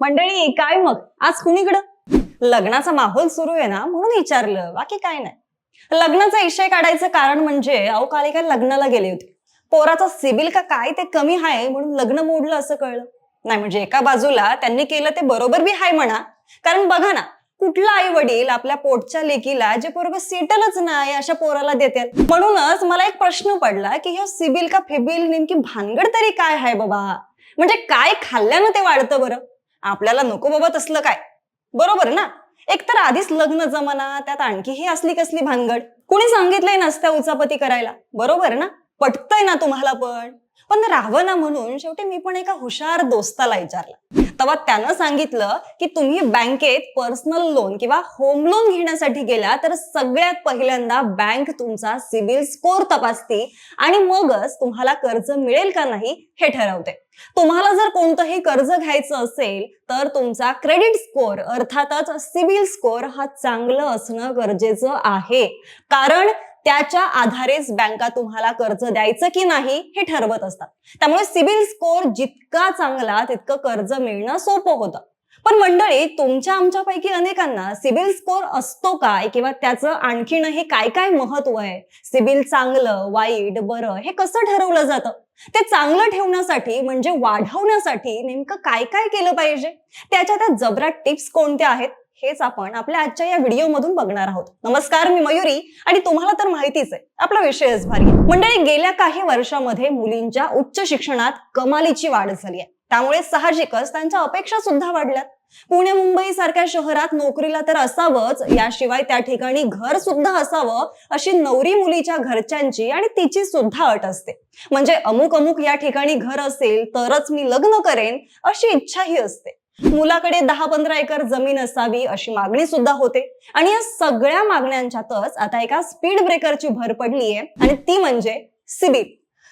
मंडळी काय मग? आज कुणीकडं? लग्नाचा माहोल सुरू आहे ना म्हणून विचारलं. बाकी काय नाही. लग्नाचा विषय काढायचं कारण म्हणजे अहो काल काय लग्नाला गेले होते. पोराचा सिबिल का काय ते कमी आहे म्हणून लग्न मोडलं असं कळलं. नाही म्हणजे एका बाजूला त्यांनी केलं ते बरोबर बी हाय म्हणा. कारण बघा ना कुठला आई वडील आपल्या पोटच्या लेकीला जे पोरग सेटलच नाही अशा पोराला देतात म्हणूनच मला एक प्रश्न पडला की ह्या सिबिल का फिबिल नेमकी भानगड तरी काय आहे बाबा? म्हणजे काय खाल्ल्यानं ते वाढतं बरं? आपल्याला नको बाबा तसलं काय? बरोबर ना? एकतर आधीच लग्न जमाना त्यात आणखी ही असली कसली भानगड? कुणी सांगितलंय नसत्या उचापती करायला? बरोबर ना? पटतंय ना तुम्हाला पण? पण राहावं ना म्हणून शेवटी मी पण एका हुशार दोस्ताला विचारलं. तेव्हा त्यानं सांगितलं की तुम्ही बँकेत पर्सनल लोन किंवा होम लोन घेण्यासाठी गेला तर सगळ्यात पहिल्यांदा बँक तुमचा सिबिल स्कोर तपासते आणि मगच तुम्हाला कर्ज मिळेल का नाही हे ठरवते. तुम्हाला जर कोणतंही कर्ज घ्यायचं असेल तर तुमचा क्रेडिट स्कोर अर्थातच सिबिल स्कोर हा चांगलं असणं गरजेचं आहे. कारण त्याच्या आधारेच बँका तुम्हाला कर्ज द्यायचं की नाही हे ठरवत असतात. त्यामुळे सिबिल स्कोर जितका चांगला तितकं कर्ज मिळणं सोपं होतं. पण मंडळी तुमच्या आमच्यापैकी अनेकांना सिबिल स्कोर असतो काय? किंवा त्याचं आणखीनही काय काय महत्त्व आहे? सिबिल चांगलं वाईट बरं हे कसं ठरवलं जातं? ते चांगलं ठेवण्यासाठी म्हणजे वाढवण्यासाठी नेमकं काय काय केलं पाहिजे? त्याच्या त्या जबरा टिप्स कोणत्या आहेत? हेच आपण आपल्या आजच्या या व्हिडिओमधून बघणार आहोत. नमस्कार मी मयुरी आणि तुम्हाला तर माहितीच आहे आपला विषयच भारी मंडळी गेल्या काही वर्षामध्ये मुलींच्या उच्च शिक्षणात कमालीची वाढ झाली आहे. त्यामुळे साहजिकच त्यांच्या अपेक्षा सुद्धा वाढल्यात. पुणे मुंबई सारख्या शहरात नोकरीला तर असावंच याशिवाय त्या ठिकाणी घर सुद्धा असावं अशी नवरी मुलीच्या घरच्यांची आणि तिची सुद्धा अट असते. म्हणजे अमुक अमुक या ठिकाणी घर असेल तरच मी लग्न करेन अशी इच्छाही असते. मुलाकडे दहा पंधरा एकर जमीन असावी अशी मागणी सुद्धा होते. आणि या सगळ्या मागण्यांच्यातच आता एका स्पीड ब्रेकरची भर पडली आहे आणि ती म्हणजे सिबिल.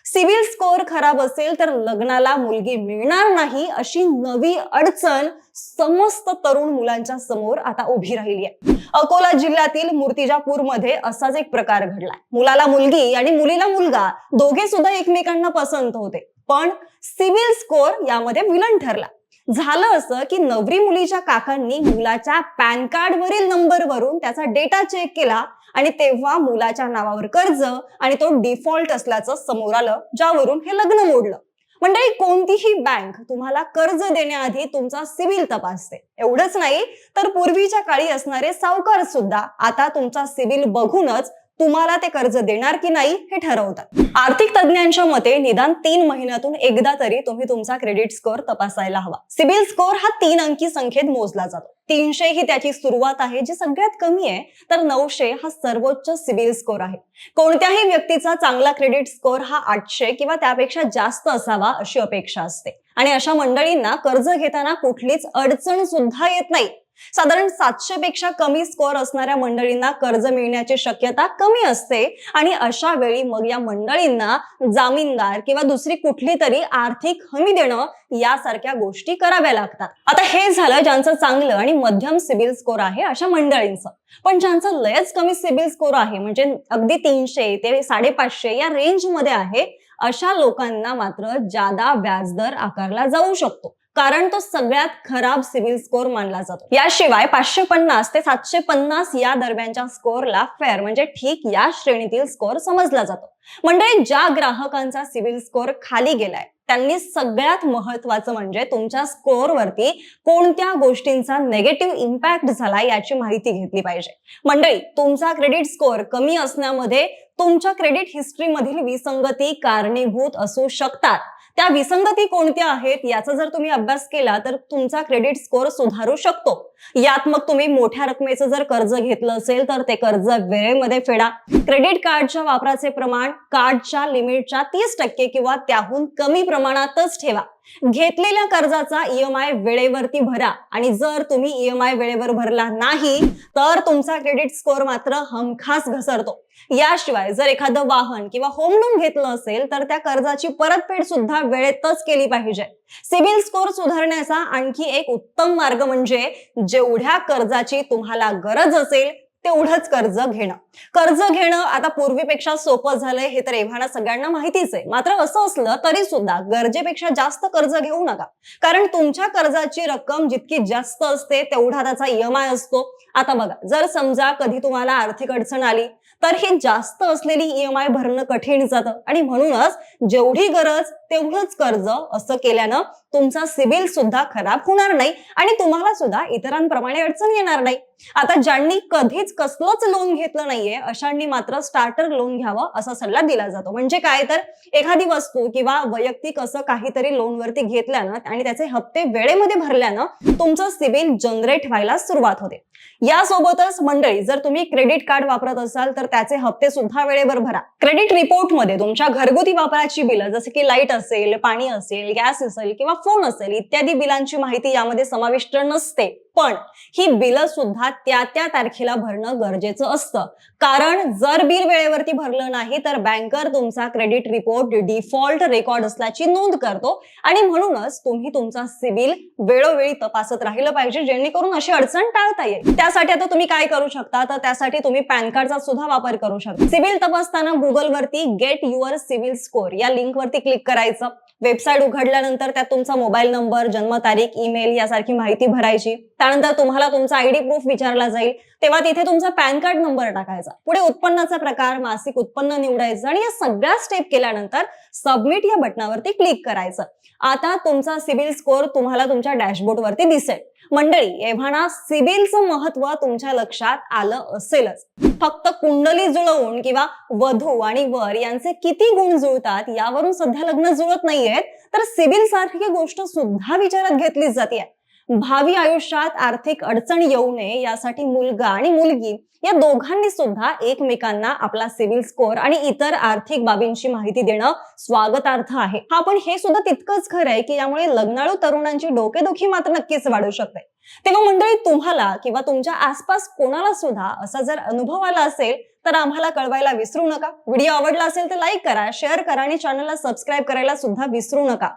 सिबिल स्कोर खराब असेल तर लग्नाला मुलगी मिळणार नाही अशी नवी अडचण समस्त तरुण मुलांच्या समोर आता उभी राहिली आहे अकोला जिल्ह्यातील मूर्तिजापूरमध्ये असाच एक प्रकार घडलाय. मुलाला मुलगी आणि मुलीला मुलगा दोघे सुद्धा एकमेकांना पसंत होते. पण सिबिल स्कोर यामध्ये विलन ठरला. झालं असं की नवरी मुलीच्या काकांनी मुलाच्या पॅन कार्ड वरील नंबर वरून त्याचा डेटा चेक केला आणि तेव्हा मुलाच्या नावावर कर्ज आणि तो डिफॉल्ट असल्याचं समोर आलं ज्यावरून हे लग्न मोडलं. मंडळी कोणतीही बँक तुम्हाला कर्ज देण्याआधी तुमचा सिबिल तपासते. एवढंच नाही तर पूर्वीच्या काळी असणारे सावकार सुद्धा आता तुमचा सिबिल बघूनच तुम्हाला ते कर्ज देणार की नाही हे ठरवतात. आर्थिक तज्ज्ञांच्या मते निदान तीन महिन्यातून एकदा तरी तुम्ही तुमचा क्रेडिट स्कोअर तपासायला हवा. सिबिल स्कोअर हा तीन अंकी संख्येत मोजला जातो. तीनशे ही त्याची सुरुवात आहे जी सगळ्यात कमी आहे तर नऊशे हा सर्वोच्च सिबिल स्कोअर आहे. कोणत्याही व्यक्तीचा चांगला क्रेडिट स्कोअर हा आठशे किंवा त्यापेक्षा जास्त असावा अशी अपेक्षा असते. आणि अशा मंडळींना कर्ज घेताना कुठलीच अडचण सुद्धा येत नाही. साधारण सातशे पेक्षा कमी स्कोअर असणाऱ्या मंडळींना कर्ज मिळण्याची शक्यता कमी असते. आणि अशा वेळी मग या मंडळींना जामीनदार किंवा दुसरी कुठली तरी आर्थिक हमी देणं यासारख्या गोष्टी कराव्या लागतात. आता हे झालं ज्यांचं चांगलं आणि मध्यम सिबिल स्कोअर आहे अशा मंडळींचं. पण ज्यांचं लयच कमी सिबिल स्कोर आहे म्हणजे अगदी तीनशे ते साडेपाचशे या रेंजमध्ये आहे अशा लोकांना मात्र जादा व्याजदर आकारला जाऊ शकतो. कारण तो सगळ्यात खराब सिव्हिल स्कोअर मानला जातो. याशिवाय पाचशे पन्नास ते सातशे पन्नास या दरम्यानच्या स्कोअरला फेअर म्हणजे ठीक या श्रेणीतील स्कोअर समजला जातो. म्हणजे ज्या ग्राहकांचा सिव्हिल स्कोअर खाली गेलाय त्यांनी सगळ्यात महत्वाचं म्हणजे तुमच्या स्कोअरवरती कोणत्या गोष्टींचा नेगेटिव्ह इम्पॅक्ट झाला याची माहिती घेतली पाहिजे. मंडळी तुमचा क्रेडिट स्कोअर कमी असण्यामध्ये तुमच्या क्रेडिट हिस्ट्रीमधील विसंगती कारणीभूत असू शकतात. त्या विसंगती कोणत्या आहेत याचा जर तुम्ही अभ्यास केला तर तुमचा क्रेडिट स्कोअर सुधारू शकतो. यात मग तुम्ही मोठ्या रकमेचं जर कर्ज घेतलं असेल तर ते कर्ज वेळेमध्ये फेडा. क्रेडिट कार्डच्या वापराचे प्रमाण कार्डच्या लिमिटच्या तीस टक्के किंवा त्याहून कमी प्रमाणातच ठेवा. घेतलेल्या कर्जाचा ईएमआय वेळेवरती भरा आणि जर तुम्ही ईएमआय वेळेवर भरला नाही तर तुमचा क्रेडिट स्कोअर मात्र हमखास घसरतो. याशिवाय जर एखादं वाहन किंवा होम लोन घेतलं असेल तर त्या कर्जाची परतफेड सुद्धा वेळेतच केली पाहिजे. सिबिल स्कोअर सुधारण्याचा आणखी एक उत्तम मार्ग म्हणजे जेवढ्या कर्जाची तुम्हाला गरज असेल तेवढंच कर्ज घेणं. कर्ज घेणं आता पूर्वीपेक्षा सोपं झालंय हे तर एव्हाना सगळ्यांना माहितीच आहे. मात्र असं असलं तरी सुद्धा गरजेपेक्षा जास्त कर्ज घेऊ नका. कारण तुमच्या कर्जाची रक्कम जितकी जास्त असते तेवढा त्याचा ईएमआय असतो. आता बघा जर समजा कधी तुम्हाला आर्थिक अडचण आली तर ही जास्त असलेली ईएमआय भरणं कठीण जातं. आणि म्हणूनच जेवढी गरज तेवढंच कर्ज असं केल्यानं तुमचा सिबिल सुद्धा खराब होणार नाही आणि तुम्हाला सुद्धा इतरांप्रमाणे अडचण येणार नाही. आता ज्यांनी कधीच कसलंच लोन घेतलं नाहीये अशांनी मात्र स्टार्टर लोन घ्यावं असा सल्ला दिला जातो. म्हणजे काय तर एखादी वस्तू किंवा वैयक्तिक असं काहीतरी लोनवरती घेतल्यानं आणि त्याचे हप्ते वेळेमध्ये भरल्यानं तुमचं सिबिल जनरेट व्हायला सुरुवात होते. यासोबतच मंडळी जर तुम्ही क्रेडिट कार्ड वापरत असाल तर त्याचे हप्ते सुद्धा वेळेवर भरा. क्रेडिट रिपोर्टमध्ये तुमच्या घरगुती वापराची बिलं जसं की लाइट असेल पाणी असेल गॅस असेल किंवा फोन असेल इत्यादी बिलांची माहिती यामध्ये समाविष्ट नसते. पण ही बिलं सुद्धा त्या त्या तारखेला भरणं गरजेचं असतं. कारण जर बिल वेळेवरती भरलं नाही तर बँकर तुमचा क्रेडिट रिपोर्ट डिफॉल्ट रेकॉर्ड असल्याची नोंद करतो. आणि म्हणूनच तुम्ही तुमचा सिबिल वेळोवेळी तपासत राहिलं पाहिजे जेणेकरून अशी अडचण टाळता येईल. त्यासाठी आता तुम्ही काय करू शकता? तर त्यासाठी तुम्ही पॅन कार्डचा सुद्धा वापर करू शकता. सिबिल तपासताना गुगलवरती गेट युअर सिबिल स्कोर या लिंकवरती क्लिक करायचं. वेबसाईट उघडल्यानंतर त्यात तुमचा मोबाईल नंबर जन्मतारीख ईमेल यासारखी माहिती भरायची. त्यानंतर तुम्हाला तुमचा आयडी प्रूफ विचारला जाईल. तेव्हा तिथे तुमचा पॅन कार्ड नंबर टाकायचा. पुढे उत्पन्नाचा प्रकार मासिक उत्पन्न निवडायचं आणि या सगळ्या स्टेप केल्यानंतर सबमिट या बटनावरती क्लिक करायचं. आता तुमचा सिबिल स्कोर तुम्हाला तुमच्या डॅशबोर्ड वरती दिसेल. मंडळी एव्हाना सिबिलचं महत्त्व तुमच्या लक्षात आलं असेलच. फक्त कुंडली जुळवून किंवा वधू आणि वर यांचे किती गुण जुळतात यावरून सध्या लग्न जुळत नाहीयेत तर सिबिल सारखी गोष्ट सुद्धा विचारात घेतली जाते भावी आयुष्यात आर्थिक अडचण येऊ नये यासाठी मुलगा आणि मुलगी या दोघांनी सुद्धा एकमेकांना आपला सिव्हिल स्कोर आणि इतर आर्थिक बाबींची माहिती देणं स्वागतार्थ आहे. हा पण हे सुद्धा तितकंच खरं आहे की यामुळे लग्नाळू तरुणांची डोकेदुखी मात्र नक्कीच वाढू शकते. तेव्हा मंडळी तुम्हाला किंवा तुमच्या आसपास कोणाला सुद्धा असा जर अनुभव आला असेल तर आम्हाला कळवायला विसरू नका. व्हिडिओ आवडला असेल तर लाईक करा शेअर करा आणि चॅनलला सबस्क्राईब करायला सुद्धा विसरू नका.